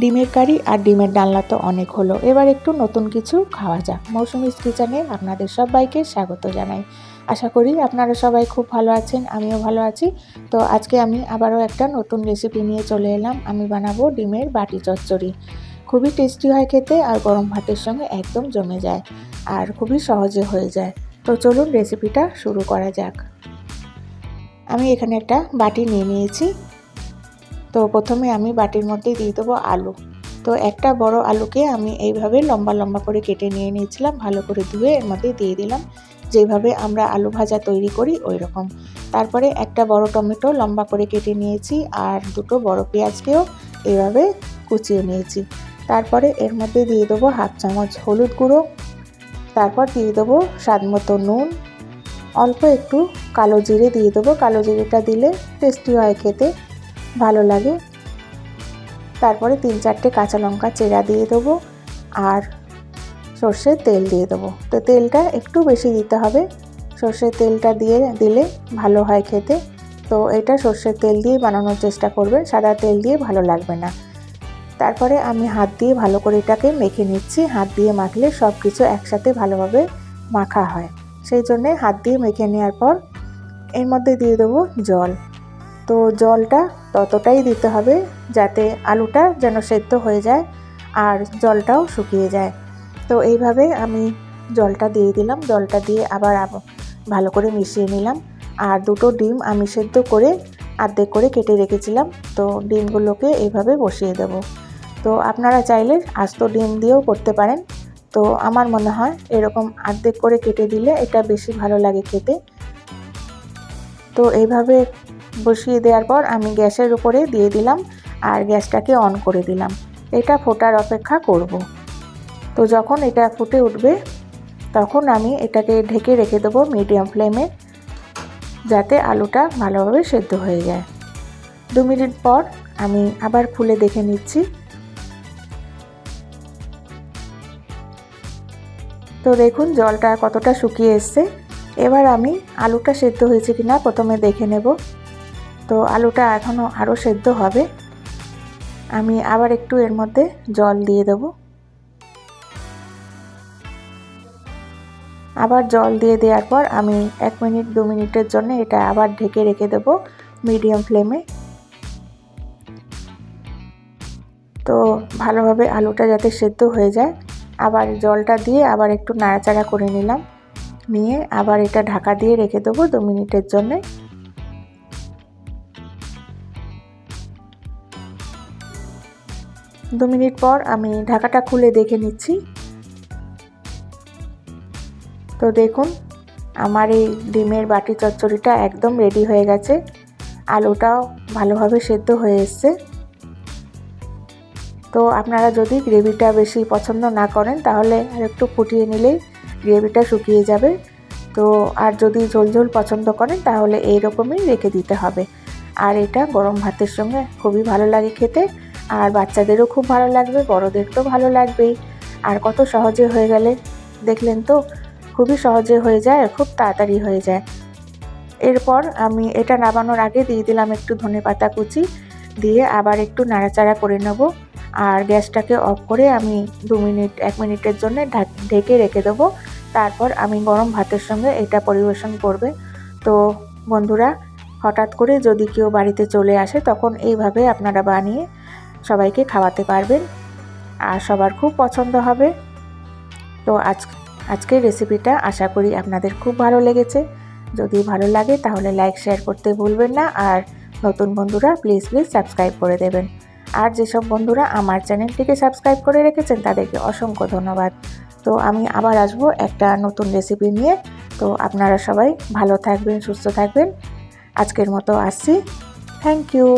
ডিমের কারি আর ডিমের ডালনা তো অনেক হলো। এবার একটু নতুন কিছু খাওয়া যাক। মৌসুমিস কিচেনে আপনাদের সবাইকে স্বাগত জানাই। আশা করি আপনারা সবাই খুব ভালো আছেন, আমিও ভালো আছি। তো আজকে আমি আবারও একটা নতুন রেসিপি নিয়ে চলে এলাম। আমি বানাবো ডিমের বাটি চচ্চড়ি। খুবই টেস্টি হয় খেতে আর গরম ভাতের সঙ্গে একদম জমে যায় আর খুবই সহজে হয়ে যায়। তো চলুন রেসিপিটা শুরু করা যাক। আমি এখানে একটা বাটি নিয়ে নিয়েছি। তো প্রথমে আমি বাটির মধ্যে দিয়ে দেবো আলু। তো একটা বড় আলুকে আমি এইভাবে লম্বা লম্বা করে কেটে নিয়ে নিয়েছিলাম, ভালো করে ধুয়ে এর মধ্যে দিয়ে দিলাম। যেভাবে আমরা আলু ভাজা তৈরি করি ওই রকম তারপরে একটা বড় টমেটো লম্বা করে কেটে নিয়েছি আর দুটো বড় পেঁয়াজকেও এইভাবে কুচিয়ে নিয়েছি। তারপরে এর মধ্যে দিয়ে দেবো হাফ চামচ হলুদ গুঁড়ো। তারপর দিয়ে দেবো স্বাদ মতো নুন। অল্প একটু কালো জিরে দিয়ে দেবো। কালো জিরেটা দিলে টেস্টি হয় খেতে। ভালো লাগে। তারপরে তিন চারটে কাঁচা লঙ্কা চেরা দিয়ে দেবো আর সর্ষের তেল দিয়ে দেবো। তো তেলটা একটু বেশি দিতে হবে। সর্ষের তেলটা দিয়ে দিলে ভালো হয় খেতে। তো এটা সর্ষের তেল দিয়ে বানানোর চেষ্টা করবেন সাদা তেল দিয়ে ভালো লাগবে না। তারপরে আমি হাত দিয়ে ভালো করে এটাকে মেখে নিচ্ছি। হাত দিয়ে মাখলে সব কিছু একসাথে ভালোভাবে মাখা হয়। সেই জন্যে হাত দিয়ে মেখে নেওয়ার পর এর মধ্যে দিয়ে দেবো জল। তো জলটা ততটাই দিতে হবে যাতে আলুটা যেন সেদ্ধ হয়ে যায় আর জলটাও শুকিয়ে যায়। তো এইভাবে আমি জলটা দিয়ে দিলাম, জলটা দিয়ে আবার ভালো করে মিশিয়ে নিলাম। আর দুটো ডিম আমি সেদ্ধ করে আর্ধেক করে কেটে রেখেছিলাম, তো ডিমগুলোকে এইভাবে বসিয়ে দেব। তো আপনারা চাইলে আস্ত ডিম দিয়েও করতে পারেন। তো আমার মনে হয় এরকম আর্ধেক করে কেটে দিলে এটা বেশি ভালো লাগে খেতে। তো এইভাবে বসিয়ে দেওয়ার পর আমি গ্যাসের উপরে দিয়ে দিলাম আর গ্যাসটাকে অন করে দিলাম। এটা ফোটার অপেক্ষা করব। তো যখন এটা ফুটে উঠবে, তখন আমি এটাকে ঢেকে রেখে দেবো মিডিয়াম ফ্লেমে, যাতে আলুটা ভালোভাবে সেদ্ধ হয়ে যায়। দু মিনিট পর আমি আবার খুলে দেখে নিচ্ছি। তো দেখুন, জলটা কতটা শুকিয়ে এসছে। এবার আমি আলুটা সেদ্ধ হয়েছে কি না প্রথমে দেখে নেব। তো আলুটা এখনও আরও সেদ্ধ হবে। আমি আবার একটু এর মধ্যে জল দিয়ে দেব। আবার জল দিয়ে দেওয়ার পর আমি এক মিনিট, দু মিনিটের জন্য এটা আবার ঢেকে রেখে দেব মিডিয়াম ফ্লেমে। তো ভালোভাবে আলুটা যাতে সেদ্ধ হয়ে যায়, আবার জলটা দিয়ে আবার একটু নাড়াচাড়া করে নিলাম। নিয়ে আবার এটা ঢাকা দিয়ে রেখে দেবো দু মিনিটের জন্যে। দু মিনিট পর আমি ঢাকাটা খুলে দেখে নিচ্ছি। তো দেখুন, আমার এই ডিমের বাটি চচ্চড়িটা একদম রেডি হয়ে গেছে। আলুটাও ভালোভাবে সেদ্ধ হয়ে এসছে। তো আপনারা যদি গ্রেভিটা বেশি পছন্দ না করেন, তাহলে আর একটু ফুটিয়ে নিলেই গ্রেভিটা শুকিয়ে যাবে। তো আর যদি ঝোল ঝোল পছন্দ করেন, তাহলে এই রকমই রেখে দিতে হবে। আর এটা গরম ভাতের সঙ্গে খুবই ভালো লাগে খেতে। আর বাচ্চাদেরও খুব ভালো লাগবে বড়দের তো ভালো লাগবেই। আর কত সহজে হয়ে গেলে, দেখলেন তো, খুবই সহজে হয়ে যায় আর খুব তাড়াতাড়ি হয়ে যায়। এরপর আমি এটা নামানোর আগে দিয়ে দিলাম একটু ধনে পাতা কুচি, দিয়ে আবার একটু নাড়াচাড়া করে নেব। আর গ্যাসটাকে অফ করে আমি দু মিনিট, এক মিনিটের জন্য ঢেকে রেখে দেবো। তারপর আমি গরম ভাতের সঙ্গে এটা পরিবেশন করবে। তো বন্ধুরা, হঠাৎ করে যদি কেউ বাড়িতে চলে আসে, তখন এইভাবে আপনারা বানিয়ে সবাইকে খাওয়াতে পারবেন। আর সবার খুব পছন্দ হবে। তো আজ, আজকের রেসিপিটা আশা করি আপনাদের খুব ভালো লেগেছে। যদি ভালো লাগে, তাহলে লাইক, শেয়ার করতে ভুলবেন না। আর নতুন বন্ধুরা, প্লিজ প্লিজ সাবস্ক্রাইব করে দেবেন। আর যেসব বন্ধুরা আমার চ্যানেলটিকে সাবস্ক্রাইব করে রেখেছেন, তাদেরকে অসংখ্য ধন্যবাদ। তো আমি আবার আসব একটা নতুন রেসিপি নিয়ে। তো আপনারা সবাই ভালো থাকবেন, সুস্থ থাকবেন। আজকের মতো আসছি। Thank you